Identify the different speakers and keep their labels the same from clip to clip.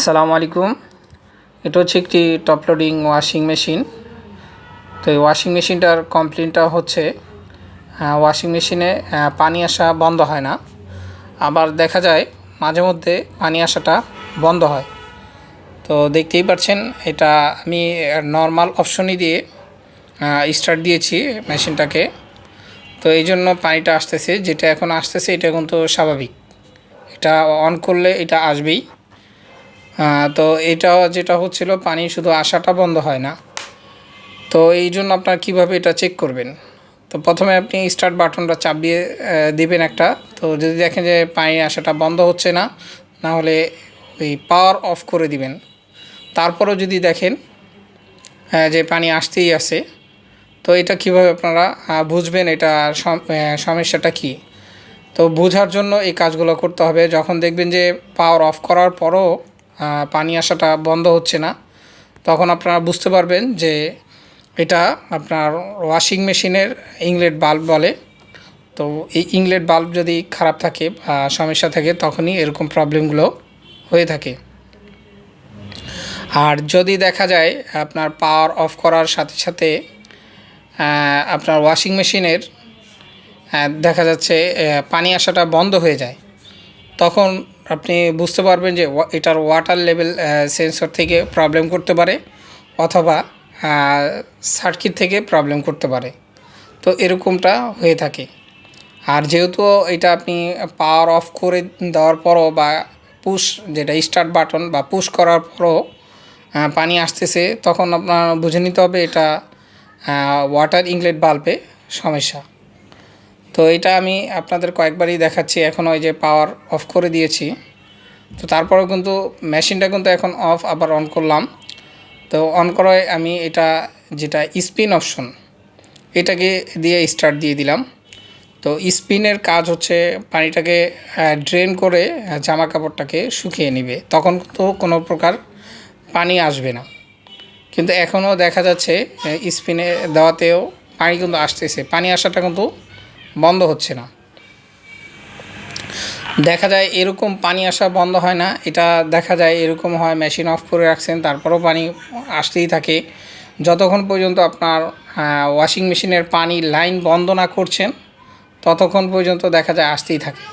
Speaker 1: আসসালামু আলাইকুম। এটা হচ্ছে একটি টপ লোডিং ওয়াশিং মেশিন তো এই ওয়াশিং মেশিনটার কমপ্লেনটা হচ্ছে ওয়াশিং মেশিনে পানি আসা বন্ধ হয় না। আবার দেখা যায় মাঝে মধ্যে পানি আসাটা বন্ধ হয়। তো দেখতেই পাচ্ছেন, এটা আমি নর্মাল অপশনই দিয়ে স্টার্ট দিয়েছি মেশিনটাকে তো এই জন্য পানিটা আসতেছে, যেটা এখন আসতেছে, এটা কিন্তু স্বাভাবিক। এটা অন করলে এটা আসবেই। তো এটা যেটা হচ্ছিল, পানি শুধু আসাটা বন্ধ হয় না। তো এই জন্য আপনার কীভাবে এটা চেক করবেন? তো প্রথমে আপনি স্টার্ট বাটনটা চাপিয়ে দিবেন একটা। তো যদি দেখেন যে পানি আসাটা বন্ধ হচ্ছে না না হলে ওই পাওয়ার অফ করে দিবেন। তারপরেও যদি দেখেন যে পানি আসতেই আছে, তো এটা কীভাবে আপনারা বুঝবেন এটা সম- সমস্যাটা কী? তো বোঝার জন্য এই কাজগুলো করতে হবে। যখন দেখবেন যে পাওয়ার অফ করার পরও পানি আসাটা বন্ধ হচ্ছে না। তখন আপনারা বুঝতে পারবেন যে এটা আপনার ওয়াশিং মেশিনের ইংলেট বাল্ব বলে। তো এই ইংলেট বাল্ব যদি খারাপ থাকে সমস্যা থাকে, তখনই এরকম প্রবলেমগুলো হয়ে থাকে। আর যদি দেখা যায় আপনার পাওয়ার অফ করার সাথে সাথে আপনার ওয়াশিং মেশিনের দেখা যাচ্ছে পানি আসাটা বন্ধ হয়ে যায়। তখন আপনি বুঝতে পারবেন যে এটার ওয়াটার লেভেল সেন্সর থেকে প্রবলেম করতে পারে অথবা সার্কিট থেকে প্রবলেম করতে পারে। তো এরকমটা হয়ে থাকে। আর যেহেতু এটা আপনি পাওয়ার অফ করে দেওয়ার পরও বা পুশ যেটা স্টার্ট বাটন বা পুশ করার পরও পানি আসতেছে, তখন আপনার বুঝে নিতে হবে এটা ওয়াটার ইংলেট বাল্বে সমস্যা। তো এটা আমি আপনাদের কয়েকবারই দেখাচ্ছি। এখন ওই যে পাওয়ার অফ করে দিয়েছি। তো তারপরেও কিন্তু মেশিনটা কিন্তু এখন অফ আবার অন করলাম। তো অন করায় আমি এটা যেটা স্পিন অপশন এটাকে দিয়ে স্টার্ট দিয়ে দিলাম। তো স্পিনের কাজ হচ্ছে পানিটাকে ড্রেন করে জামা কাপড়টাকে শুকিয়ে নেবে। তখন তো কোনো প্রকার পানি আসবে না। কিন্তু এখনও দেখা যাচ্ছে স্পিনে দেওয়াতেও পানি কিন্তু আসতেছে। পানি আসাটা কিন্তু বন্ধ হচ্ছে না। দেখা যায় এরকম পানি আসা বন্ধ হয় না। এটা দেখা যায় এরকম হয় মেশিন অফ করে রাখছেন, তারপরেও পানি আসতেই থাকে। যতক্ষণ পর্যন্ত আপনার ওয়াশিং মেশিনের পানি লাইন বন্ধ না করছেন, ততক্ষণ পর্যন্ত দেখা যায় আসতেই থাকে।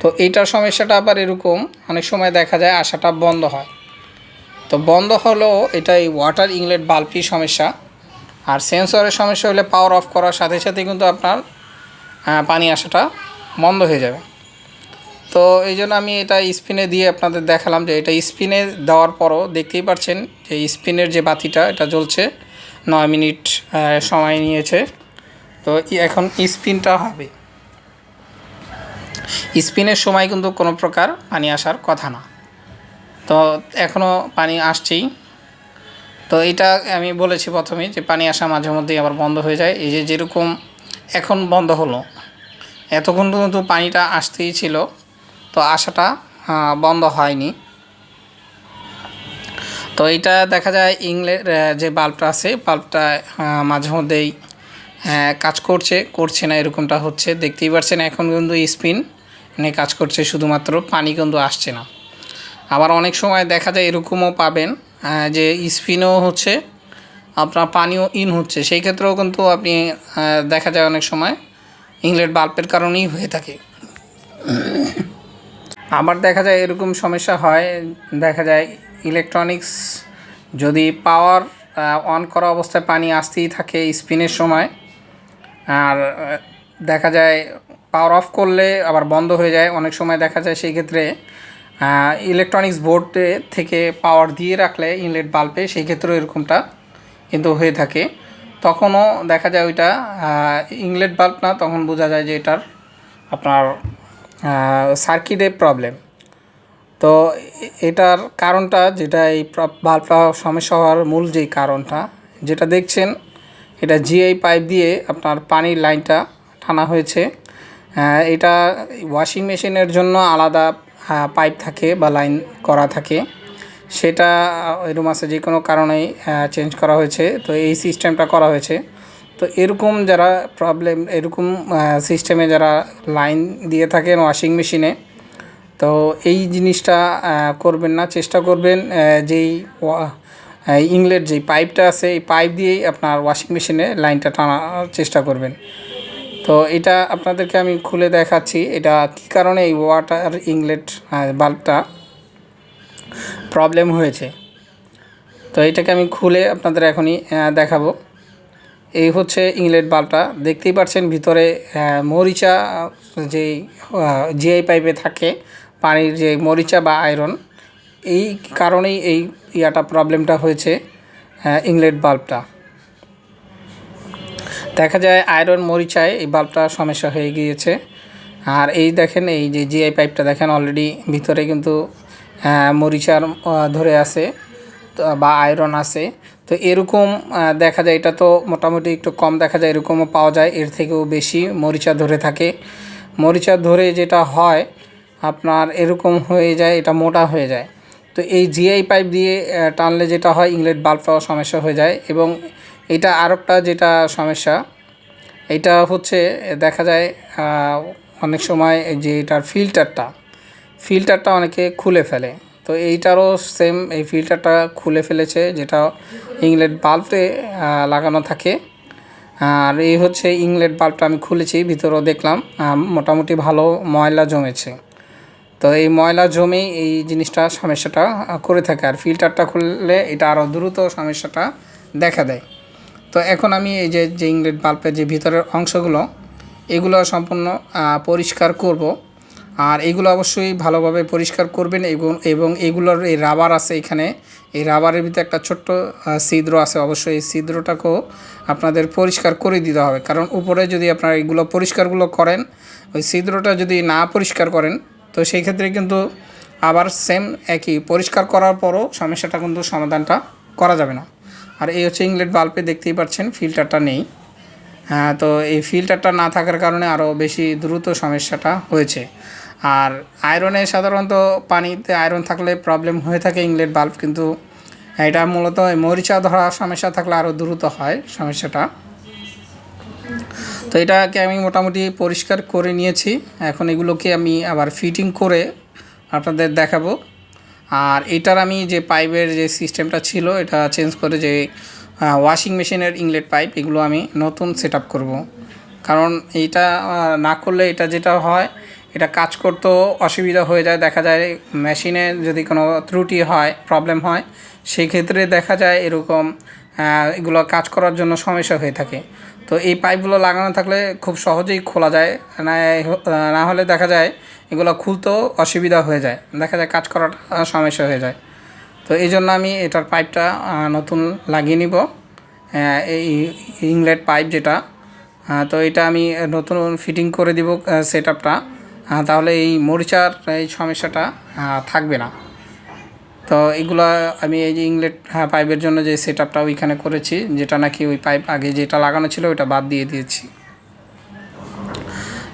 Speaker 1: তো এইটার সমস্যাটা আবার এরকম, অনেক সময় দেখা যায় আসাটা বন্ধ হয়। তো বন্ধ হলেও এটা এই ওয়াটার ইংলেট বাল্বটির সমস্যা। আর সেন্সরের সমস্যা হলে পাওয়ার অফ করার সাথে সাথে কিন্তু আপনার পানি আসাটা বন্ধ হয়ে যাবে। তো এই জন্য আমি এটা স্পিনে দিয়ে আপনাদের দেখালাম যে এটা স্পিনে দেওয়ার পরও দেখতেই পাচ্ছেন যে স্পিনের যে বাতিটা, এটা জ্বলছে। নয় মিনিট সময় নিয়েছে। তো এখন স্পিনটা হবে। স্পিনের সময় কিন্তু কোনো প্রকার পানি আসার কথা না। তো এখনও পানি আসছেই। তো এটা আমি বলেছি প্রথমে যে পানি আসা মাঝে মধ্যেই আবার বন্ধ হয়ে যায়। এই যে যেরকম এখন বন্ধ হলো এতক্ষণ পর্যন্ত পানিটা আসতেই ছিল, তো আসাটা বন্ধ হয়নি। তো এটা দেখা যায় ইংল্যান্ড যে বাল্বটা আছে, বাল্বটা মাঝে মধ্যেই কাজ করছে করছে না এরকমটা হচ্ছে। দেখতেই পাচ্ছেন এখন কিন্তু স্পিন নিয়ে কাজ করছে, শুধুমাত্র পানি কিন্তু আসছে না। আবার অনেক সময় দেখা যায় এরকমও পাবেন যে স্পিনও হচ্ছে, আপনার পানিও ইন হচ্ছে। সেই ক্ষেত্রেও কিন্তু আপনি দেখা যায় অনেক সময় ইংলেট বাল্বের কারণেই হয়ে থাকে। আবার দেখা যায় এরকম সমস্যা হয়। দেখা যায় ইলেকট্রনিক্স যদি পাওয়ার অন করা অবস্থায় পানি আসতেই থাকে স্পিনের সময়, আর দেখা যায় পাওয়ার অফ করলে আবার বন্ধ হয়ে যায়। অনেক সময় দেখা যায় সেই ক্ষেত্রে ইলেকট্রনিক্স বোর্ডে থেকে পাওয়ার দিয়ে রাখলে ইনলেট বাল্বে সেই ক্ষেত্রেও এরকমটা কিন্তু হয়ে থাকে। তখনও দেখা যায় ওইটা ইংলেট বাল্ব না, তখন বোঝা যায় যে এটার আপনার সার্কিটে প্রবলেম তো এটার কারণটা যেটা এই বাল্বটা সমস্যা হওয়ার মূল যেই কারণটা, যেটা দেখছেন, এটা জিআই পাইপ দিয়ে আপনার পানির লাইনটা টানা হয়েছে। এটা ওয়াশিং মেশিনের জন্য আলাদা পাইপ থাকে বা লাইন করা থাকে। সেটা এরকম আছে যে কোনো কারণেই চেঞ্জ করা হয়েছে। তো এই সিস্টেমটা করা হয়েছে। তো এরকম যারা প্রবলেম এরকম সিস্টেমে যারা লাইন দিয়ে থাকেন ওয়াশিং মেশিনে তো এই জিনিসটা করবেন না। চেষ্টা করবেন যেই ইংলেট যেই পাইপটা আছে, এই পাইপ দিয়েই আপনার ওয়াশিং মেশিনে লাইনটা টানার চেষ্টা করবেন। তো এটা আপনাদেরকে আমি খুলে দেখাচ্ছি। এটা কী কারণে এই ওয়াটার ইংলেট বাল্বটা প্রবলেম হয়েছে। তো এটাকে আমি খুলে আপনাদের এখনই দেখাবো। এই হচ্ছে ইংলেট বাল্বটা। দেখতেই পাচ্ছেন ভিতরে মরিচা যে জিআই পাইপে থাকে, পানির যে মরিচা বা আয়রন, এই কারণেই এই ইয়াটা প্রবলেমটা হয়েছে ইংলেট বাল্বটা। দেখা যায় আয়রন মরিচায় এই বাল্বটা সমস্যা হয়ে গিয়েছে। আর এই দেখেন, এই যে জিআই পাইপটা দেখেন, অলরেডি ভিতরে কিন্তু মরিচার ধরে আছে বা আয়রন আছে। তো এরকম দেখা যায়, এটা তো মোটামুটি একটু কম দেখা যায়, এরকমও পাওয়া যায়। এর থেকেও বেশি মরিচা ধরে থাকে। মরিচা ধরে যেটা হয়, আপনার এরকম হয়ে যায়, এটা মোটা হয়ে যায়। তো এই জিআই পাইপ দিয়ে টানলে যেটা হয় ইংলেট বাল্বটাও সমস্যা হয়ে যায় এবং এটা আরেকটা যেটা সমস্যা, এটা হচ্ছে, দেখা যায় অনেক সময় যে এটার ফিল্টারটা ফিল্টারটা অনেকে খুলে ফেলে। তো এইটারও সেম এই ফিল্টারটা খুলে ফেলেছে, যেটা ইংলেট বাল্বে লাগানো থাকে। আর এই হচ্ছে ইংলেট বাল্বটা আমি খুলেছি, ভিতরেও দেখলাম মোটামুটি ভালো ময়লা জমেছে। তো এই ময়লা জমে এই জিনিসটা সমস্যাটা করে থাকে। আর ফিল্টারটা খুললে এটা আরও দ্রুত সমস্যাটা দেখা দেয়। তো এখন আমি এই যে যে ইংলেট বাল্বের যে ভিতরের অংশগুলো, এগুলো সম্পূর্ণ পরিষ্কার করব। আর এগুলো অবশ্যই ভালোভাবে পরিষ্কার করবেন এবং এবং এগুলোর এই রাবার আছে এখানে। এই রাবারের ভিতরে একটা ছোট্ট ছিদ্র আছে। অবশ্যই এই ছিদ্রটাকেও আপনাদের পরিষ্কার করে দিতে হবে। কারণ উপরে যদি আপনারা এগুলো পরিষ্কারগুলো করেন, ওই ছিদ্রটা যদি না পরিষ্কার করেন, তো সেই ক্ষেত্রে কিন্তু আবার সেম একই। পরিষ্কার করার পরও সমস্যাটা কিন্তু সমাধানটা করা যাবে না। আর এই হচ্ছে ইংলেট বাল্বে দেখতেই পাচ্ছেন, ফিল্টারটা নেই। হ্যাঁ তো এই ফিল্টারটা না থাকার কারণে আরও বেশি দ্রুত সমস্যাটা হয়েছে। আর আয়রনে সাধারণত পানিতে আয়রন থাকলে প্রবলেম হয়ে থাকে ইংলেট বাল্ব কিন্তু এটা মূলত মরিচা ধরা সমস্যা থাকলে আরও দ্রুত হয় সমস্যাটা। তো এটাকে আমি মোটামুটি পরিষ্কার করে নিয়েছি। এখন এগুলোকে আমি আবার ফিটিং করে আপনাদের দেখাবো। আর এটার আমি যে পাইপের যে সিস্টেমটা ছিল এটা চেঞ্জ করে যে ওয়াশিং মেশিনের ইংলেট পাইপ এগুলো আমি নতুন সেট আপ করব। কারণ আহ, না করলে এটা যেটা হয় এটা কাজ করতেও অসুবিধা হয়ে যায়। দেখা যায় মেশিনে যদি কোনো ত্রুটি হয় প্রবলেম হয় সেই ক্ষেত্রে দেখা যায় এরকম এগুলো কাজ করার জন্য সমস্যা হয়ে থাকে। তো এই পাইপগুলো লাগানো থাকলে খুব সহজেই খোলা যায়। না না হলে দেখা যায় এগুলো খুলতেও অসুবিধা হয়ে যায়। দেখা যায় কাজ করার সমস্যা হয়ে যায়। তো এই জন্য আমি এটার পাইপটা নতুন লাগিয়ে নিব। এই ইংলেট পাইপ যেটা তো এটা আমি নতুন ফিটিং করে দিব সেট আপটা তাহলে এই মরিচার এই সমস্যাটা থাকবে না। তো এগুলো আমি এই যে ইংলেট হ্যাঁ, পাইপের জন্য যে সেট আপটা ওইখানে করেছি যেটা নাকি ওই পাইপ আগে যেটা লাগানো ছিল ওইটা বাদ দিয়ে দিয়েছি।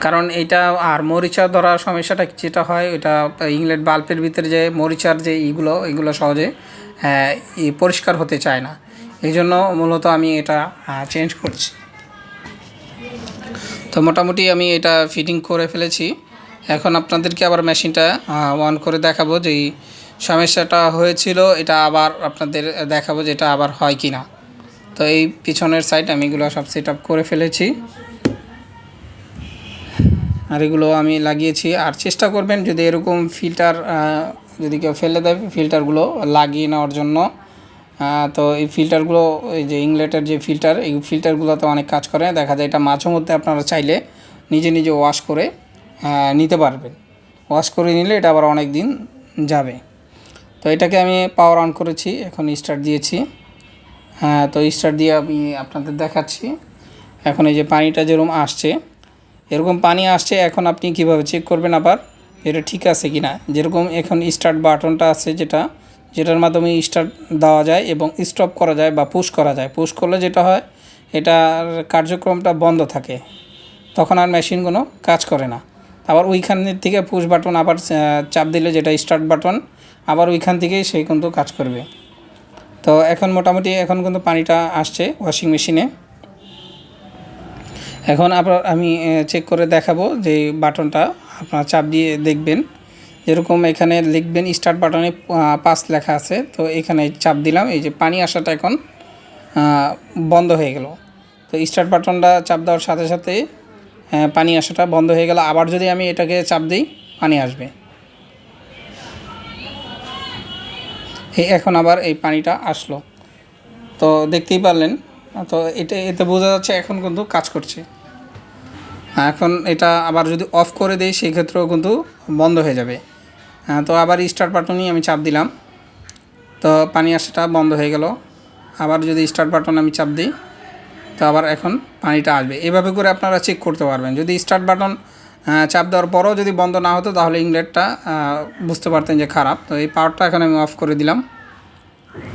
Speaker 1: কারণ এটা আর মরিচা ধরার সমস্যাটা যেটা হয় ওটা ইংলেট বাল্বের ভিতরে যে মরিচার যে ইগুলো এগুলো সহজে আহ, পরিষ্কার হতে চায় না। এই জন্য মূলত আমি এটা চেঞ্জ করছি। তো মোটামুটি আমি এটা ফিটিং করে ফেলেছি। এখন আপনাদেরকে আবার মেশিনটা অন করে দেখাবো যে সমস্যাটা হয়েছিল, এটা আবার আপনাদের দেখাবো যে এটা আবার হয় কি না তো এই পিছনের সাইড আমি এগুলো সব সেট আপ করে ফেলেছি। আর এগুলো আমি লাগিয়েছি। আর চেষ্টা করবেন যদি এরকম ফিল্টার যদি কেউ ফেলে দেয় ফিল্টারগুলো লাগিয়ে নেওয়ার জন্য। তো এই ফিল্টারগুলো এই যে ইংলেটের যে ফিল্টার এই ফিল্টারগুলোতে অনেক কাজ করে। দেখা যায় এটা মাঝে মধ্যে আপনারা চাইলে নিজে নিজে ওয়াশ করে নিতে পারবেন। ওয়াশ করে নিলে এটা আবার অনেক দিন যাবে। তো এটাকে আমি পাওয়ার অন করেছি, এখন স্টার্ট দিয়েছি। হ্যাঁ তো স্টার্ট দিয়ে আমি আপনাদের দেখাচ্ছি। এখন এই যে পানিটা যেরকম আসছে, এরকম পানি আসছে, এখন আপনি কীভাবে চেক করবেন আবার? এটা ঠিক আছে কি না যেরকম এখন স্টার্ট বাটনটা আছে যেটা, যেটার মাধ্যমে স্টার্ট দেওয়া যায় এবং স্টপ করা যায় বা পুশ করা যায়। পুশ করলে যেটা হয়, এটার কার্যক্রমটা বন্ধ থাকে। তখন আর মেশিনগুলো কাজ করে না। আবার ওইখান থেকে পুশ বাটন আবার চাপ দিলে যেটা স্টার্ট বাটন আবার ওইখান থেকেই সে কিন্তু কাজ করবে। তো এখন মোটামুটি এখন কিন্তু পানিটা আসছে ওয়াশিং মেশিনে এখন আপনার আমি চেক করে দেখাবো যে বাটনটা আপনার চাপ দিয়ে দেখবেন। যেরকম এখানে লিখবেন স্টার্ট বাটনে পাঁচ লেখা আছে, তো এখানে চাপ দিলাম, এই যে পানি আসাটা এখন বন্ধ হয়ে গেল। তো স্টার্ট বাটনটা চাপ দেওয়ার সাথে সাথে পানি আসাটা বন্ধ হয়ে গেল। আবার যদি আমি এটাকে চাপ দিই পানি আসবে। এখন আবার এই পানিটা আসলো। তো দেখতেই পারলেন তো এটা এতে বোঝা যাচ্ছে এখন কিন্তু কাজ করছে। এখন এটা আবার যদি অফ করে দেই সেই ক্ষেত্রেও কিন্তু বন্ধ হয়ে যাবে। হ্যাঁ, তো আবার স্টার্ট বাটনই আমি চাপ দিলাম। তো পানি আসাটা বন্ধ হয়ে গেল। আবার যদি স্টার্ট বাটন আমি চাপ দিই তো আবার এখন পানিটা আসবে। এভাবে করে আপনারা চেক করতে পারবেন। যদি স্টার্ট বাটন চাপ দেওয়ার পরও যদি বন্ধ না হতো, তাহলে ইংলেটটা বুঝতে পারতেন যে খারাপ। তো এই পাওয়ারটা এখন আমি অফ করে দিলাম।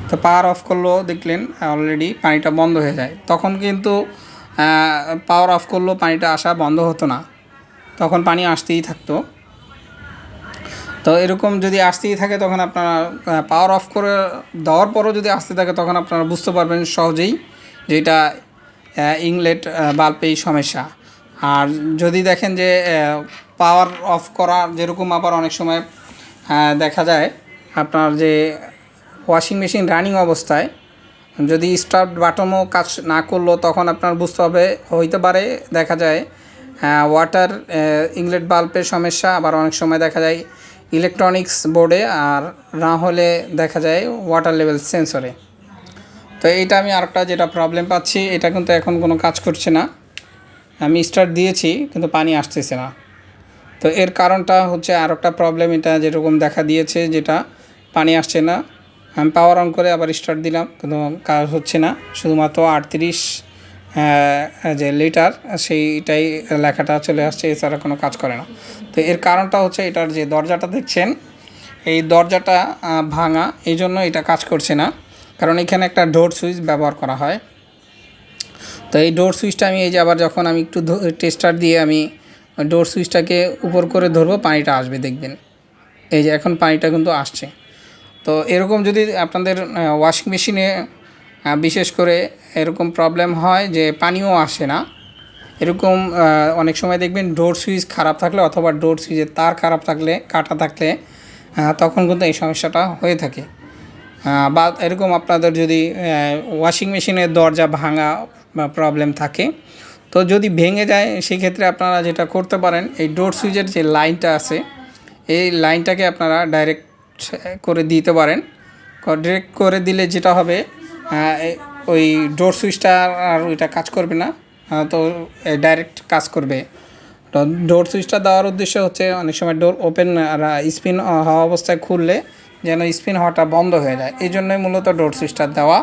Speaker 1: তো পাওয়ার অফ করলেও দেখলেন অলরেডি পানিটা বন্ধ হয়ে যায়। তখন কিন্তু পাওয়ার অফ করলেও পানিটা আসা বন্ধ হতো না। তখন পানি আসতেই থাকতো। তো এরকম যদি আসতেই থাকে, তখন আপনারা পাওয়ার অফ করে দেওয়ার পরও যদি আসতে থাকে, তখন আপনারা বুঝতে পারবেন সহজেই যে এটা ইংলেট বাল্বেই সমস্যা। আর যদি দেখেন যে পাওয়ার অফ করা যেরকম আবার অনেক সময় দেখা যায়, আপনার যে ওয়াশিং মেশিন রানিং অবস্থায়, যদি স্টার্ট বাটনও কাজ না করল, তখন আপনার বুঝতে হবে, হইতে পারে, দেখা যায় ওয়াটার ইংলেট বাল্বের সমস্যা, আবার অনেক সময় দেখা যায় ইলেকট্রনিক্স বোর্ডে আর না হলে দেখা যায় ওয়াটার লেভেল সেন্সরে তো এইটা আমি আরেকটা যেটা প্রবলেম পাচ্ছি, এটা কিন্তু এখন কোনো কাজ করছে না। আমি স্টার্ট দিয়েছি, কিন্তু পানি আসতেছে না। তো এর কারণটা হচ্ছে আর একটা প্রবলেম এটা যেরকম দেখা দিয়েছে যেটা, পানি আসছে না। আমি পাওয়ার অন করে আবার স্টার্ট দিলাম কিন্তু কাজ হচ্ছে না। শুধুমাত্র আটত্রিশ যে লিটার সেইটাই লেখাটা চলে আসছে, এছাড়া কোনো কাজ করে না। তো এর কারণটা হচ্ছে এটার যে দরজাটা দেখছেন, এই দরজাটা ভাঙা, এই জন্য এটা কাজ করছে না। কারণ এখানে একটা ডোর সুইচ ব্যবহার করা হয়। তো এই ডোর সুইচটা আমি এই যে আবার যখন আমি একটু টেস্টার দিয়ে আমি ডোর সুইচটাকে উপর করে ধরবো, পানিটা আসবে, দেখবেন। এই যে এখন পানিটা কিন্তু আসছে। তো এরকম যদি আপনাদের ওয়াশিং মেশিনে বিশেষ করে এরকম প্রবলেম হয় যে পানিও আসে না, এরকম অনেক সময় দেখবেন ডোর সুইচ খারাপ থাকলে অথবা ডোর সুইচের তার খারাপ থাকলে, কাটা থাকলে তখন কিন্তু এই সমস্যাটা হয়ে থাকে। বা এরকম আপনাদের যদি ওয়াশিং মেশিনের দরজা ভাঙা প্রবলেম থাকে, তো যদি ভেঙে যায় সেই ক্ষেত্রে আপনারা যেটা করতে পারেন, এই ডোর সুইচের যে লাইনটা আছে, এই লাইনটাকে আপনারা ডাইরেক্ট করে দিতে পারেন। ডিরেক্ট করে দিলে যেটা হবে ওই ডোর সুইচটা আর ওইটা কাজ করবে না। তো ডাইরেক্ট কাজ করবে। ডোর সুইচটা দেওয়ার উদ্দেশ্য হচ্ছে, অনেক সময় ডোর ওপেন আর স্পিন হওয়া অবস্থায় খুললে যেন স্পিন হওয়াটা বন্ধ হয়ে যায়। এই জন্যই মূলত ডোর সুইচটা দেওয়া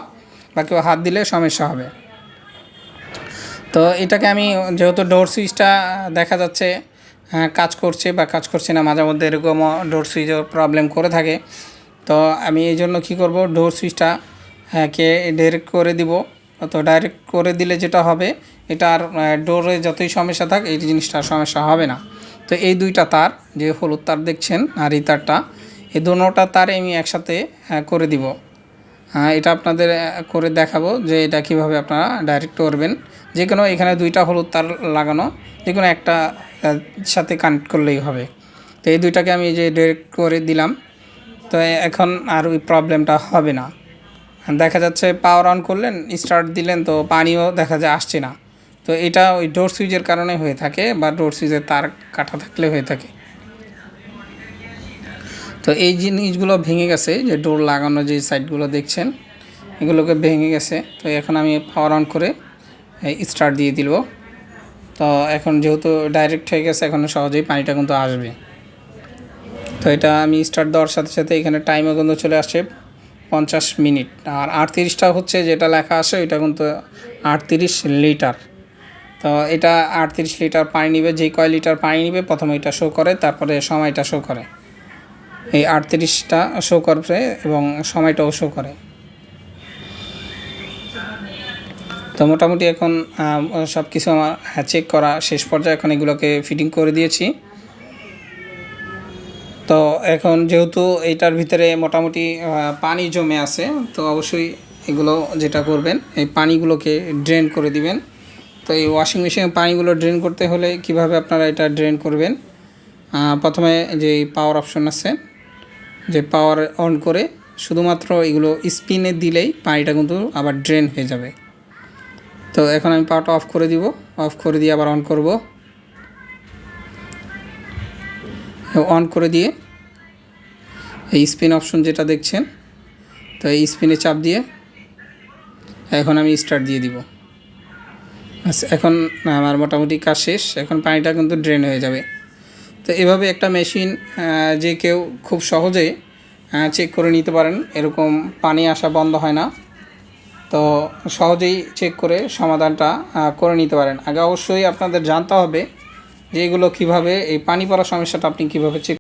Speaker 1: বা কেউ হাত দিলে সমস্যা হবে। তো এটাকে আমি যেহেতু ডোর সুইচটা দেখা যাচ্ছে হ্যাঁ, কাজ করছে বা কাজ করছে না মাঝে মধ্যে এরকমও ডোর সুইচও প্রবলেম করে থাকে। তো আমি এই জন্য কী করব ডোর সুইচটা হ্যাঁ কে ডাইরেক্ট করে দিব। তো ডাইরেক্ট করে দিলে যেটা হবে এটা আর ডোরে যতই সমস্যা থাক এই জিনিসটার সমস্যা হবে না। তো এই দুইটা তার যে হলুদ তার দেখছেন আর এই তারটা এই দুটোটা তার আমি একসাথে করে দিব। এটা আপনাদের করে দেখাবো যে এটা কীভাবে আপনারা ডাইরেক্ট করবেন। যে কোনো এখানে দুইটা হলুদ তার লাগানো, যে কোনো একটা সাথে কানেক্ট করলেই হবে। তো এই দুইটাকে আমি যে ডাইরেক্ট করে দিলাম, তো এখন আর ওই প্রবলেমটা হবে না। দেখা যাচ্ছে পাওয়ার অন করলেন স্টার্ট দিলেন, তো পানিও দেখা যায় আসছে না। তো এটা ওই ডোর সুইচের কারণে হয়ে থাকে, বা ডোর সুইচের তার কাটা থাকলে হয়ে থাকে। তো এই জিনিসগুলো ভেঙে গেছে, যে ডোর লাগানো যে সাইডগুলো দেখছেন, এগুলোকে ভেঙে গেছে। তো এখন আমি পাওয়ার অন করে স্টার্ট দিয়ে দিল তো এখন যেহেতু ডাইরেক্ট হয়ে গেছে, এখন সহজেই পানিটা কিন্তু আসবে। তো এটা আমি স্টার্ট দেওয়ার সাথে সাথে এখানে টাইমও কিন্তু চলে আসছে পঞ্চাশ মিনিট। আর আটত্রিশটা হচ্ছে যেটা লেখা আসে ওইটা কিন্তু আটত্রিশ লিটার। তো এটা আটত্রিশ লিটার পানি নিবে, যে কয় লিটার পানি নিবে, প্রথমে এটা শো করে, তারপরে সময়টা শো করে। এই আটত্রিশটা শো করবে এবং সময়টাও শো করে। তো মোটামুটি এখন সব কিছু আমার চেক করা শেষ পর্যায়ে এখন এগুলোকে ফিটিং করে দিয়েছি। তো এখন যেহেতু এইটার ভিতরে মোটামুটি পানি জমে আছে, তো অবশ্যই এগুলো যেটা করবেন, এই পানিগুলোকে ড্রেন করে দিবেন। তো এই ওয়াশিং মেশিনে পানিগুলো ড্রেন করতে হলে কীভাবে আপনারা এটা ড্রেন করবেন? প্রথমে যে পাওয়ার অপশন আছে যে পাওয়ার অন করে শুধুমাত্র এগুলো স্পিনে দিলেই পানিটা কিন্তু আবার ড্রেন হয়ে যাবে। তো এখন আমি পাওয়ারটা অফ করে দিব। অফ করে দিয়ে আবার অন করব। অন করে দিয়ে এই স্পিন অপশন যেটা দেখছেন, তো এই স্পিনে চাপ দিয়ে এখন আমি স্টার্ট দিয়ে দিব। আচ্ছা এখন আমার মোটামুটি কাজ শেষ। এখন পানিটা কিন্তু ড্রেন হয়ে যাবে। তো এভাবে একটা মেশিন যে কেউ খুব সহজে চেক করে নিতে পারেন। এরকম পানি আসা বন্ধ হয় না। তো সহজেই চেক করে সমাধানটা করে নিতে পারেন। আগে অবশ্যই আপনাদের জানতে হবে যে এগুলো কীভাবে, এই পানি পড়ার সমস্যাটা আপনি কীভাবে চেক